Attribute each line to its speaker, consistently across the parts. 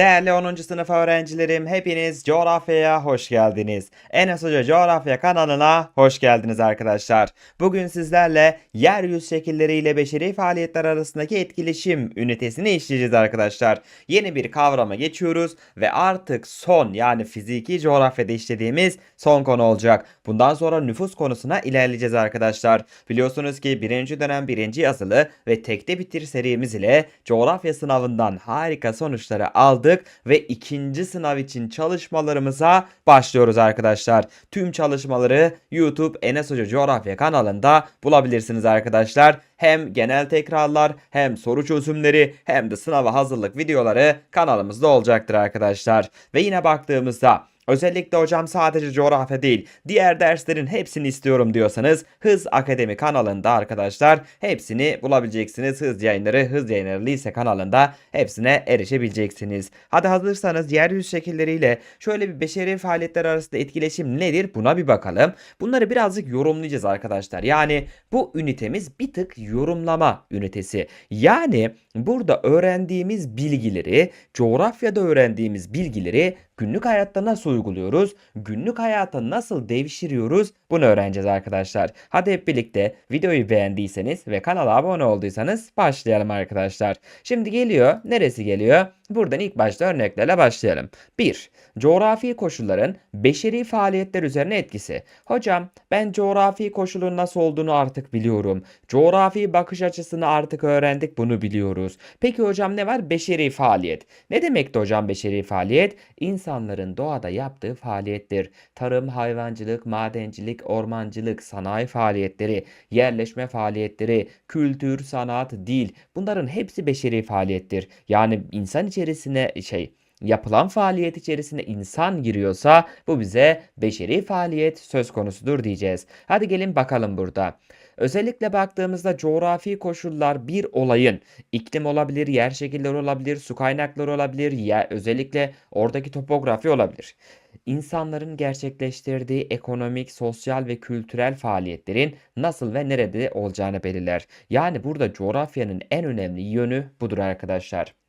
Speaker 1: Değerli 10. sınıf öğrencilerim, hepiniz coğrafyaya hoş geldiniz. Enes Hoca Coğrafya kanalına hoş geldiniz arkadaşlar. Bugün sizlerle yeryüzü şekilleriyle beşeri faaliyetler arasındaki etkileşim ünitesini işleyeceğiz arkadaşlar. Yeni bir kavrama geçiyoruz ve artık son yani fiziki coğrafyada işlediğimiz son konu olacak. Bundan sonra nüfus konusuna ilerleyeceğiz arkadaşlar. Biliyorsunuz ki birinci dönem birinci yazılı ve tekte bitir serimiz ile coğrafya sınavından harika sonuçları aldık ve ikinci sınav için çalışmalarımıza başlıyoruz arkadaşlar. Tüm çalışmaları YouTube Enes Hoca Coğrafya kanalında bulabilirsiniz arkadaşlar. Hem genel tekrarlar hem soru çözümleri hem de sınava hazırlık videoları kanalımızda olacaktır arkadaşlar. Ve yine baktığımızda Özellikle hocam sadece coğrafya değil, diğer derslerin hepsini istiyorum diyorsanız Hız Akademi kanalında arkadaşlar hepsini bulabileceksiniz. Hız yayınları, Hız yayınları lise kanalında hepsine erişebileceksiniz. Hadi hazırsanız yeryüzü şekilleriyle şöyle bir beşeri faaliyetler arasında etkileşim nedir buna bir bakalım. Bunları birazcık yorumlayacağız arkadaşlar. Yani bu ünitemiz bir tık yorumlama ünitesi. Yani burada öğrendiğimiz bilgileri, coğrafyada öğrendiğimiz bilgileri günlük hayatta nasıl uyguluyoruz? Günlük hayata nasıl devşiriyoruz? Bunu öğreneceğiz arkadaşlar. Hadi hep birlikte videoyu beğendiyseniz ve kanala abone olduysanız başlayalım arkadaşlar. Şimdi geliyor. Neresi geliyor? Buradan ilk başta örneklerle başlayalım. 1. Coğrafi koşulların beşeri faaliyetler üzerine etkisi. Hocam ben coğrafi koşulun nasıl olduğunu artık biliyorum. Coğrafi bakış açısını artık öğrendik bunu biliyoruz. Peki hocam ne var? Beşeri faaliyet. Ne demekti hocam beşeri faaliyet? İnsanların doğada yaptığı faaliyettir. Tarım, hayvancılık, madencilik, ormancılık, sanayi faaliyetleri, yerleşme faaliyetleri, kültür, sanat, dil bunların hepsi beşeri faaliyettir. Yani insan içerisine şey yapılan faaliyet içerisinde insan giriyorsa bu bize beşeri faaliyet söz konusudur diyeceğiz. Hadi gelin bakalım burada. Özellikle baktığımızda coğrafi koşullar bir olayın iklim olabilir, yer şekilleri olabilir, su kaynakları olabilir, yer, özellikle oradaki topografi olabilir. İnsanların gerçekleştirdiği ekonomik, sosyal ve kültürel faaliyetlerin nasıl ve nerede olacağını belirler. Yani burada coğrafyanın en önemli yönü budur arkadaşlar.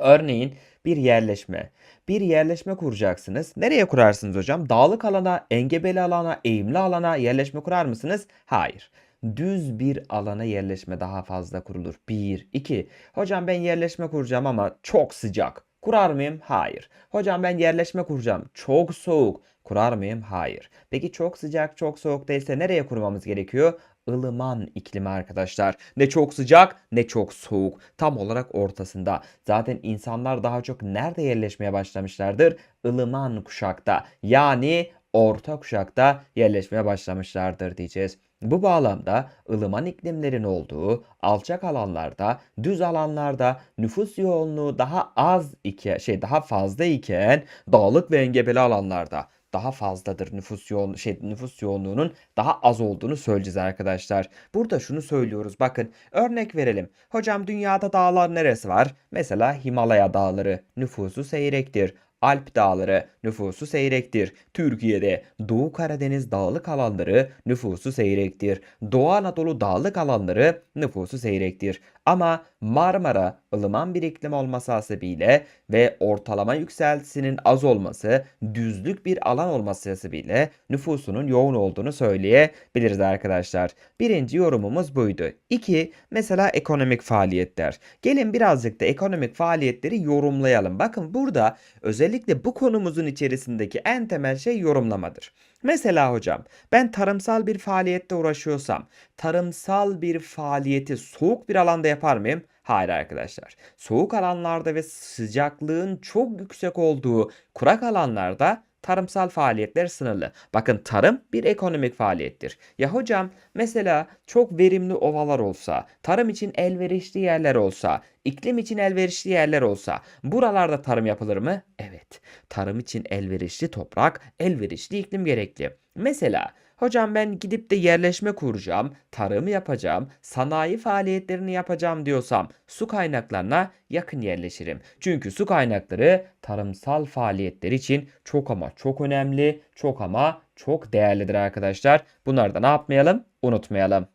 Speaker 1: Örneğin bir yerleşme. Bir yerleşme kuracaksınız. Nereye kurarsınız hocam? Dağlık alana, engebeli alana, eğimli alana yerleşme kurar mısınız? Hayır. Düz bir alana yerleşme daha fazla kurulur. 1, 2. Hocam ben yerleşme kuracağım ama çok sıcak. Kurar mıyım? Hayır. Hocam ben yerleşme kuracağım. Çok soğuk. Kurar mıyım? Hayır. Peki çok sıcak, çok soğuk değilse nereye kurmamız gerekiyor? Ilıman iklimi arkadaşlar. Ne çok sıcak ne çok soğuk. Tam olarak ortasında. Zaten insanlar daha çok nerede yerleşmeye başlamışlardır? Ilıman kuşakta. Yani orta kuşakta yerleşmeye başlamışlardır diyeceğiz. Bu bağlamda ılıman iklimlerin olduğu alçak alanlarda, düz alanlarda nüfus yoğunluğu daha az iken, şey daha fazla iken dağlık ve engebeli alanlarda daha fazladır nüfus yoğun şey nüfus yoğunluğunun daha az olduğunu söyleyeceğiz arkadaşlar. Burada şunu söylüyoruz. Bakın örnek verelim. Hocam dünyada dağlar neresi var? Mesela Himalaya dağları nüfusu seyrektir. Alp dağları nüfusu seyrektir. Türkiye'de Doğu Karadeniz dağlık alanları nüfusu seyrektir. Doğu Anadolu dağlık alanları nüfusu seyrektir. Ama Marmara ılıman bir iklim olması hasebiyle ve ortalama yükseltisinin az olması, düzlük bir alan olması hasebiyle nüfusunun yoğun olduğunu söyleyebiliriz arkadaşlar. Birinci yorumumuz buydu. İki, mesela ekonomik faaliyetler. Gelin birazcık da ekonomik faaliyetleri yorumlayalım. Bakın burada özellikle bu konumuzun içerisindeki en temel şey yorumlamadır. Mesela hocam ben tarımsal bir faaliyette uğraşıyorsam tarımsal bir faaliyeti soğuk bir alanda yapar mıyım? Hayır arkadaşlar. Soğuk alanlarda ve sıcaklığın çok yüksek olduğu kurak alanlarda tarımsal faaliyetler sınırlı. Bakın tarım bir ekonomik faaliyettir. Ya hocam mesela çok verimli ovalar olsa, tarım için elverişli yerler olsa, iklim için elverişli yerler olsa buralarda tarım yapılır mı? Evet. Tarım için elverişli toprak, elverişli iklim gerekli. Mesela Hocam ben gidip de yerleşme kuracağım, tarım yapacağım, sanayi faaliyetlerini yapacağım diyorsam su kaynaklarına yakın yerleşirim. Çünkü su kaynakları tarımsal faaliyetler için çok ama çok önemli, çok ama çok değerlidir arkadaşlar. Bunları da ne yapmayalım? Unutmayalım.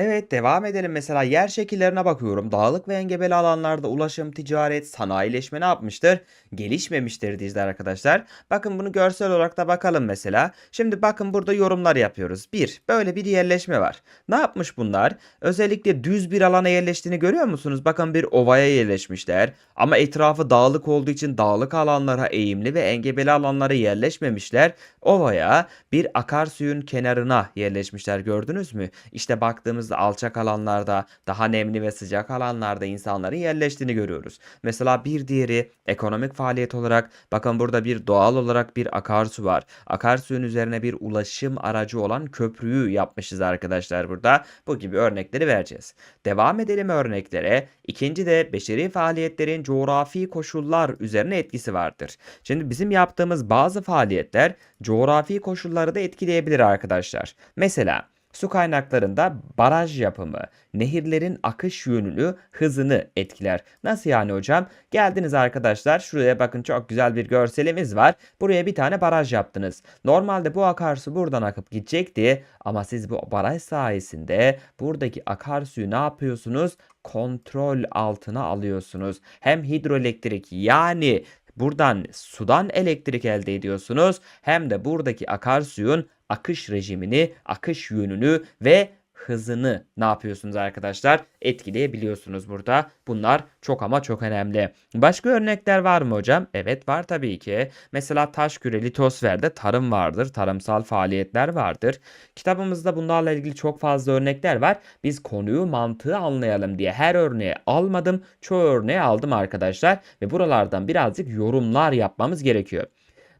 Speaker 1: Evet, devam edelim. Mesela yer şekillerine bakıyorum. Dağlık ve engebeli alanlarda ulaşım, ticaret, sanayileşme ne yapmıştır? Gelişmemiştir diyeceğiz arkadaşlar. Bakın bunu görsel olarak da bakalım mesela. Şimdi bakın burada yorumlar yapıyoruz. Bir, böyle bir yerleşme var. Ne yapmış bunlar? Özellikle düz bir alana yerleştiğini görüyor musunuz? Bakın bir ovaya yerleşmişler. Ama etrafı dağlık olduğu için dağlık alanlara eğimli ve engebeli alanlara yerleşmemişler. Ovaya bir akarsuyun kenarına yerleşmişler gördünüz mü? İşte baktığımızda alçak alanlarda, daha nemli ve sıcak alanlarda insanların yerleştiğini görüyoruz. Mesela bir diğeri ekonomik faaliyet olarak bakın burada bir doğal olarak bir akarsu var. Akarsuyun üzerine bir ulaşım aracı olan köprüyü yapmışız arkadaşlar burada. Bu gibi örnekleri vereceğiz. Devam edelim örneklere. İkinci de beşeri faaliyetlerin coğrafi koşullar üzerine etkisi vardır. Şimdi bizim yaptığımız bazı faaliyetler coğrafi koşulları da etkileyebilir arkadaşlar. Mesela Su kaynaklarında baraj yapımı, nehirlerin akış yönünü, hızını etkiler. Nasıl yani hocam? Geldiniz arkadaşlar şuraya bakın çok güzel bir görselimiz var. Buraya bir tane baraj yaptınız. Normalde bu akarsu buradan akıp gidecekti ama siz bu baraj sayesinde buradaki akarsuyu ne yapıyorsunuz? Kontrol altına alıyorsunuz. Hem hidroelektrik yani buradan sudan elektrik elde ediyorsunuz. Hem de buradaki akarsuyun akış rejimini, akış yönünü ve hızını ne yapıyorsunuz arkadaşlar? Etkileyebiliyorsunuz burada. Bunlar çok ama çok önemli. Başka örnekler var mı hocam? Evet var tabii ki. Mesela Taşküre litosferde tarım vardır. Tarımsal faaliyetler vardır. Kitabımızda bunlarla ilgili çok fazla örnekler var. Biz konuyu mantığı anlayalım diye her örneği almadım. Çoğu örneği aldım arkadaşlar. Ve buralardan birazcık yorumlar yapmamız gerekiyor.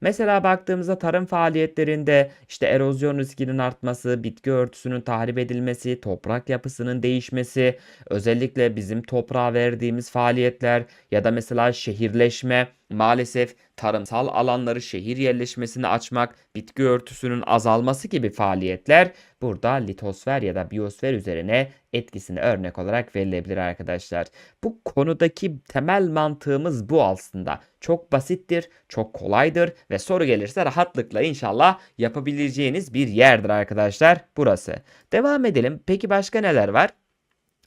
Speaker 1: Mesela baktığımızda tarım faaliyetlerinde işte erozyon riskinin artması, bitki örtüsünün tahrip edilmesi, toprak yapısının değişmesi, özellikle bizim toprağa verdiğimiz faaliyetler ya da mesela şehirleşme maalesef tarımsal alanları şehir yerleşmesini açmak, bitki örtüsünün azalması gibi faaliyetler burada litosfer ya da biyosfer üzerine etkisini örnek olarak verilebilir arkadaşlar. Bu konudaki temel mantığımız bu aslında. Çok basittir, çok kolaydır ve soru gelirse rahatlıkla inşallah yapabileceğiniz bir yerdir arkadaşlar burası. Devam edelim. Peki başka neler var?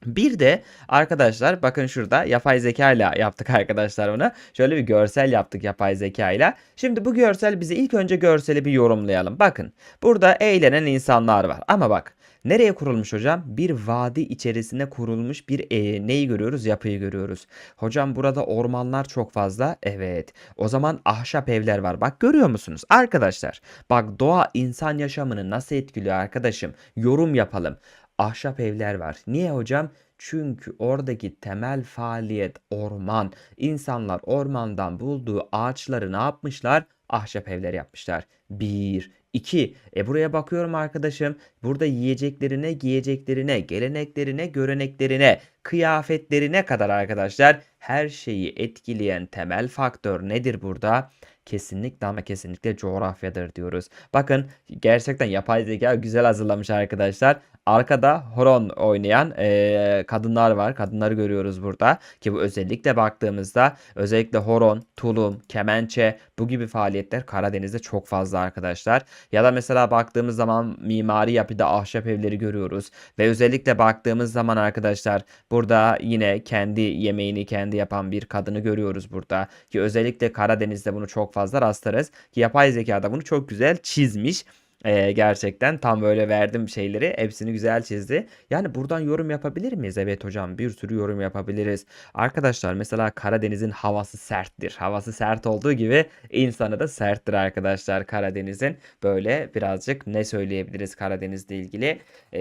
Speaker 1: Bir de arkadaşlar bakın şurada yapay zeka ile yaptık arkadaşlar bunu. Şöyle bir görsel yaptık yapay zeka ile. Şimdi bu görsel bize ilk önce görseli bir yorumlayalım. Bakın burada eğlenen insanlar var ama bak nereye kurulmuş hocam? Bir vadi içerisinde kurulmuş bir e, neyi görüyoruz? Yapıyı görüyoruz. Hocam burada ormanlar çok fazla. Evet. O zaman ahşap evler var. Bak görüyor musunuz? Arkadaşlar bak doğa insan yaşamını nasıl etkiliyor arkadaşım? Yorum yapalım ahşap evler var. Niye hocam? Çünkü oradaki temel faaliyet orman. İnsanlar ormandan bulduğu ağaçları ne yapmışlar? Ahşap evler yapmışlar. Bir, iki. E buraya bakıyorum arkadaşım. Burada yiyeceklerine, giyeceklerine, geleneklerine, göreneklerine, kıyafetlerine kadar arkadaşlar her şeyi etkileyen temel faktör nedir burada? Kesinlikle ama kesinlikle coğrafyadır diyoruz. Bakın gerçekten yapay zeka güzel hazırlamış arkadaşlar. Arkada horon oynayan e, kadınlar var. Kadınları görüyoruz burada. Ki bu özellikle baktığımızda özellikle horon, tulum, kemençe bu gibi faaliyetler Karadeniz'de çok fazla arkadaşlar. Ya da mesela baktığımız zaman mimari yapıda ahşap evleri görüyoruz. Ve özellikle baktığımız zaman arkadaşlar burada yine kendi yemeğini kendi yapan bir kadını görüyoruz burada. Ki özellikle Karadeniz'de bunu çok fazla rastlarız. Ki yapay zekada bunu çok güzel çizmiş. Ee, gerçekten tam böyle verdim şeyleri. Hepsini güzel çizdi. Yani buradan yorum yapabilir miyiz? Evet hocam bir sürü yorum yapabiliriz. Arkadaşlar mesela Karadeniz'in havası serttir. Havası sert olduğu gibi insanı da serttir arkadaşlar Karadeniz'in. Böyle birazcık ne söyleyebiliriz Karadeniz'le ilgili? Ee,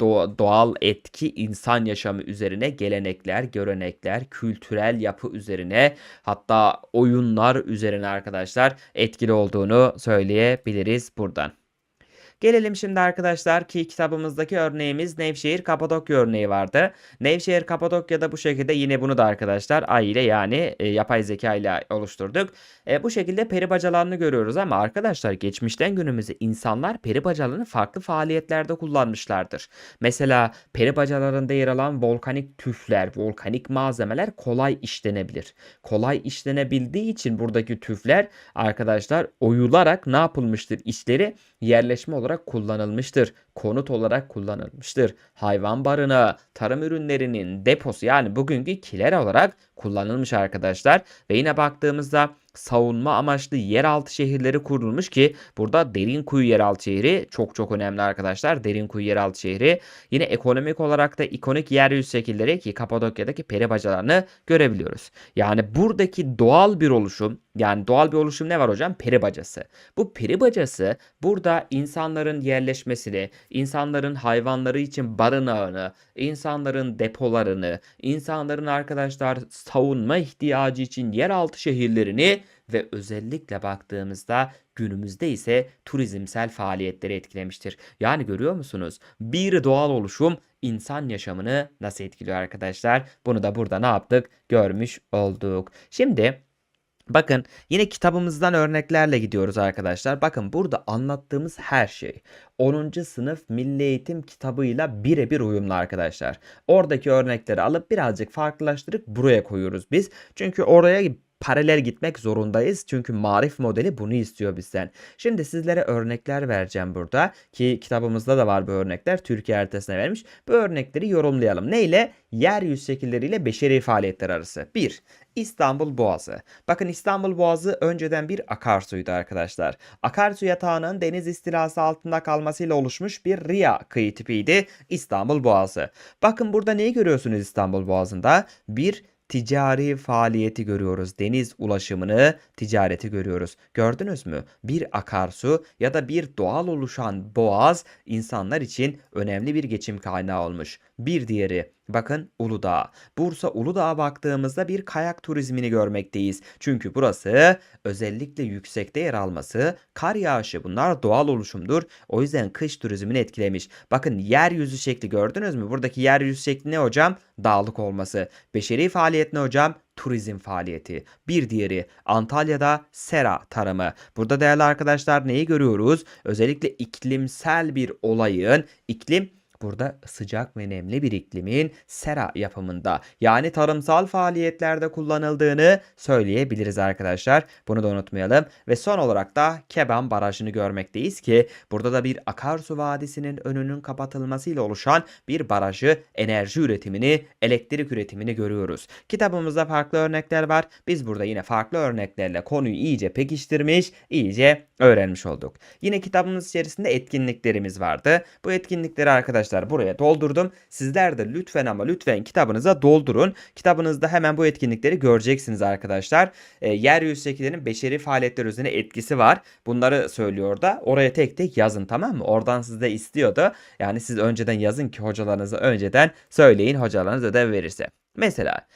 Speaker 1: doğa- doğal etki insan yaşamı üzerine gelenekler, görenekler, kültürel yapı üzerine hatta oyunlar üzerine arkadaşlar etkili olduğunu söyleyebiliriz buradan. Gelelim şimdi arkadaşlar ki kitabımızdaki örneğimiz Nevşehir Kapadokya örneği vardı. Nevşehir Kapadokya'da bu şekilde yine bunu da arkadaşlar AI ile yani e, yapay zeka ile oluşturduk. E, bu şekilde peri bacalarını görüyoruz ama arkadaşlar geçmişten günümüze insanlar peri bacalarını farklı faaliyetlerde kullanmışlardır. Mesela peri bacalarında yer alan volkanik tüfler, volkanik malzemeler kolay işlenebilir. Kolay işlenebildiği için buradaki tüfler arkadaşlar oyularak ne yapılmıştır? İşleri yerleşme olarak kullanılmıştır. Konut olarak kullanılmıştır. Hayvan barınağı, tarım ürünlerinin deposu yani bugünkü kiler olarak kullanılmış arkadaşlar. Ve yine baktığımızda savunma amaçlı yeraltı şehirleri kurulmuş ki burada Derinkuyu yeraltı şehri çok çok önemli arkadaşlar. Derinkuyu yeraltı şehri yine ekonomik olarak da ikonik yeryüzü şekilleri ki Kapadokya'daki peri bacalarını görebiliyoruz. Yani buradaki doğal bir oluşum yani doğal bir oluşum ne var hocam? Peri bacası. Bu peri bacası burada insanların yerleşmesini, insanların hayvanları için barınağını, insanların depolarını, insanların arkadaşlar savunma ihtiyacı için yeraltı şehirlerini ve özellikle baktığımızda günümüzde ise turizmsel faaliyetleri etkilemiştir. Yani görüyor musunuz? Bir doğal oluşum insan yaşamını nasıl etkiliyor arkadaşlar? Bunu da burada ne yaptık? Görmüş olduk. Şimdi Bakın yine kitabımızdan örneklerle gidiyoruz arkadaşlar. Bakın burada anlattığımız her şey 10. sınıf Milli Eğitim kitabıyla birebir uyumlu arkadaşlar. Oradaki örnekleri alıp birazcık farklılaştırıp buraya koyuyoruz biz. Çünkü oraya paralel gitmek zorundayız. Çünkü marif modeli bunu istiyor bizden. Şimdi sizlere örnekler vereceğim burada. Ki kitabımızda da var bu örnekler. Türkiye haritasına vermiş. Bu örnekleri yorumlayalım. Ne ile? Yeryüzü şekilleriyle beşeri faaliyetler arası. 1. İstanbul Boğazı. Bakın İstanbul Boğazı önceden bir akarsuydu arkadaşlar. Akarsu yatağının deniz istilası altında kalmasıyla oluşmuş bir Ria kıyı tipiydi İstanbul Boğazı. Bakın burada neyi görüyorsunuz İstanbul Boğazı'nda? Bir ticari faaliyeti görüyoruz. Deniz ulaşımını, ticareti görüyoruz. Gördünüz mü? Bir akarsu ya da bir doğal oluşan boğaz insanlar için önemli bir geçim kaynağı olmuş. Bir diğeri Bakın Uludağ. Bursa Uludağ'a baktığımızda bir kayak turizmini görmekteyiz. Çünkü burası özellikle yüksekte yer alması, kar yağışı bunlar doğal oluşumdur. O yüzden kış turizmini etkilemiş. Bakın yeryüzü şekli gördünüz mü? Buradaki yeryüzü şekli ne hocam? Dağlık olması. Beşeri faaliyet ne hocam? turizm faaliyeti. Bir diğeri Antalya'da sera tarımı. Burada değerli arkadaşlar neyi görüyoruz? Özellikle iklimsel bir olayın iklim burada sıcak ve nemli bir iklimin sera yapımında yani tarımsal faaliyetlerde kullanıldığını söyleyebiliriz arkadaşlar. Bunu da unutmayalım. Ve son olarak da Keban Barajı'nı görmekteyiz ki burada da bir akarsu vadisinin önünün kapatılmasıyla oluşan bir barajı enerji üretimini, elektrik üretimini görüyoruz. Kitabımızda farklı örnekler var. Biz burada yine farklı örneklerle konuyu iyice pekiştirmiş, iyice öğrenmiş olduk. Yine kitabımız içerisinde etkinliklerimiz vardı. Bu etkinlikleri arkadaşlar buraya doldurdum. Sizler de lütfen ama lütfen kitabınıza doldurun. Kitabınızda hemen bu etkinlikleri göreceksiniz arkadaşlar. E, yeryüzü şekillerinin beşeri faaliyetler üzerine etkisi var. Bunları söylüyor da oraya tek tek yazın tamam mı? Oradan sizde istiyordu. Yani siz önceden yazın ki hocalarınıza önceden söyleyin hocalarınız ödev verirse. Mesela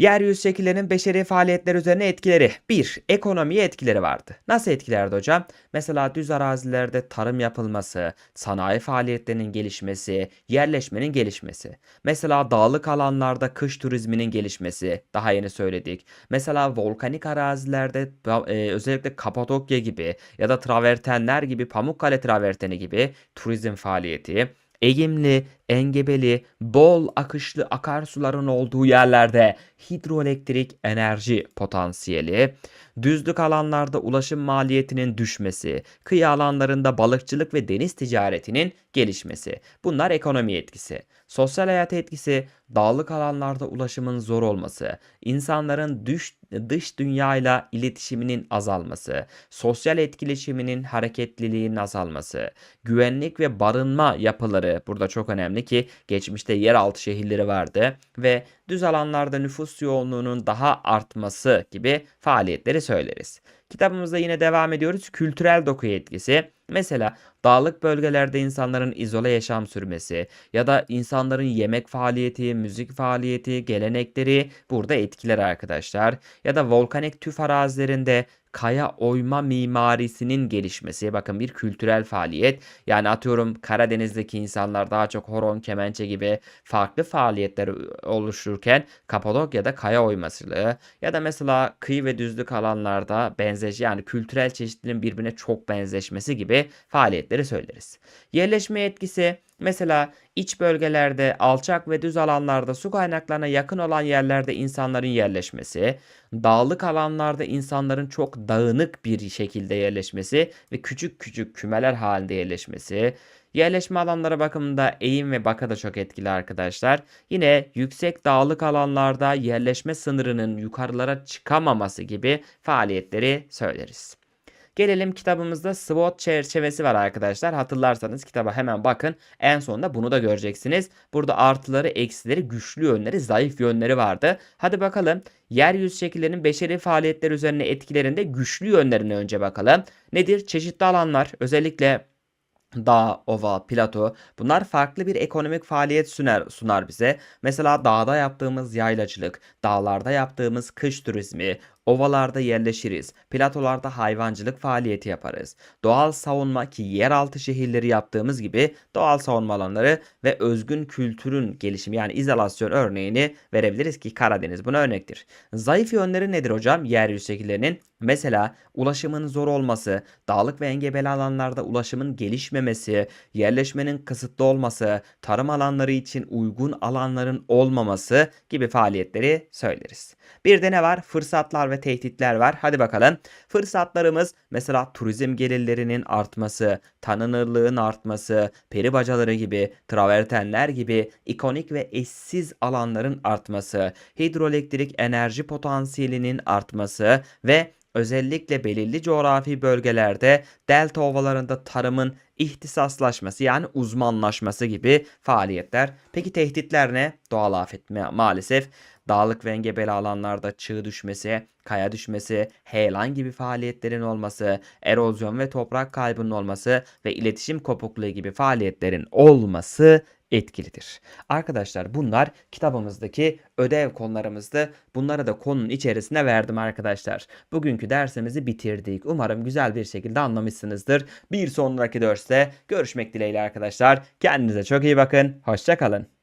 Speaker 1: Yeryüzü şekillerinin beşeri faaliyetler üzerine etkileri. 1. Ekonomiye etkileri vardı. Nasıl etkilerdi hocam? Mesela düz arazilerde tarım yapılması, sanayi faaliyetlerinin gelişmesi, yerleşmenin gelişmesi. Mesela dağlık alanlarda kış turizminin gelişmesi. Daha yeni söyledik. Mesela volkanik arazilerde e, özellikle Kapadokya gibi ya da travertenler gibi Pamukkale traverteni gibi turizm faaliyeti eğimli, engebeli, bol akışlı akarsuların olduğu yerlerde hidroelektrik enerji potansiyeli, düzlük alanlarda ulaşım maliyetinin düşmesi, kıyı alanlarında balıkçılık ve deniz ticaretinin gelişmesi. Bunlar ekonomi etkisi. Sosyal hayat etkisi dağlık alanlarda ulaşımın zor olması, insanların dış, dış dünyayla iletişiminin azalması, sosyal etkileşiminin hareketliliğinin azalması, güvenlik ve barınma yapıları burada çok önemli ki geçmişte yeraltı şehirleri vardı ve düz alanlarda nüfus yoğunluğunun daha artması gibi faaliyetleri söyleriz. Kitabımızda yine devam ediyoruz. Kültürel doku etkisi. Mesela dağlık bölgelerde insanların izole yaşam sürmesi ya da insanların yemek faaliyeti, müzik faaliyeti, gelenekleri burada etkiler arkadaşlar. Ya da volkanik tüf arazilerinde kaya oyma mimarisinin gelişmesi. Bakın bir kültürel faaliyet. Yani atıyorum Karadeniz'deki insanlar daha çok horon, kemençe gibi farklı faaliyetler oluştururken Kapadokya'da kaya oymasılığı ya da mesela kıyı ve düzlük alanlarda benzeş yani kültürel çeşitliliğin birbirine çok benzeşmesi gibi faaliyetleri söyleriz. Yerleşme etkisi Mesela iç bölgelerde, alçak ve düz alanlarda su kaynaklarına yakın olan yerlerde insanların yerleşmesi, dağlık alanlarda insanların çok dağınık bir şekilde yerleşmesi ve küçük küçük kümeler halinde yerleşmesi, Yerleşme alanları bakımında eğim ve baka da çok etkili arkadaşlar. Yine yüksek dağlık alanlarda yerleşme sınırının yukarılara çıkamaması gibi faaliyetleri söyleriz. Gelelim kitabımızda SWOT çerçevesi var arkadaşlar. Hatırlarsanız kitaba hemen bakın. En sonunda bunu da göreceksiniz. Burada artıları, eksileri, güçlü yönleri, zayıf yönleri vardı. Hadi bakalım yeryüzü şekillerinin beşeri faaliyetler üzerine etkilerinde güçlü yönlerine önce bakalım. Nedir? Çeşitli alanlar özellikle dağ, ova, plato bunlar farklı bir ekonomik faaliyet sunar, sunar bize. Mesela dağda yaptığımız yaylacılık, dağlarda yaptığımız kış turizmi, ovalarda yerleşiriz, platolarda hayvancılık faaliyeti yaparız. Doğal savunma ki yeraltı şehirleri yaptığımız gibi doğal savunma alanları ve özgün kültürün gelişimi yani izolasyon örneğini verebiliriz ki Karadeniz buna örnektir. Zayıf yönleri nedir hocam? Yeryüzü şekillerinin Mesela ulaşımın zor olması, dağlık ve engebeli alanlarda ulaşımın gelişmemesi, yerleşmenin kısıtlı olması, tarım alanları için uygun alanların olmaması gibi faaliyetleri söyleriz. Bir de ne var? Fırsatlar ve tehditler var. Hadi bakalım. Fırsatlarımız mesela turizm gelirlerinin artması, tanınırlığın artması, peri bacaları gibi, travertenler gibi ikonik ve eşsiz alanların artması, hidroelektrik enerji potansiyelinin artması ve özellikle belirli coğrafi bölgelerde delta ovalarında tarımın ihtisaslaşması yani uzmanlaşması gibi faaliyetler. Peki tehditler ne? Doğal afet maalesef dağlık ve engebeli alanlarda çığ düşmesi, kaya düşmesi, heyelan gibi faaliyetlerin olması, erozyon ve toprak kaybının olması ve iletişim kopukluğu gibi faaliyetlerin olması etkilidir. Arkadaşlar bunlar kitabımızdaki ödev konularımızdı. Bunları da konunun içerisine verdim arkadaşlar. Bugünkü dersimizi bitirdik. Umarım güzel bir şekilde anlamışsınızdır. Bir sonraki derste görüşmek dileğiyle arkadaşlar. Kendinize çok iyi bakın. Hoşçakalın.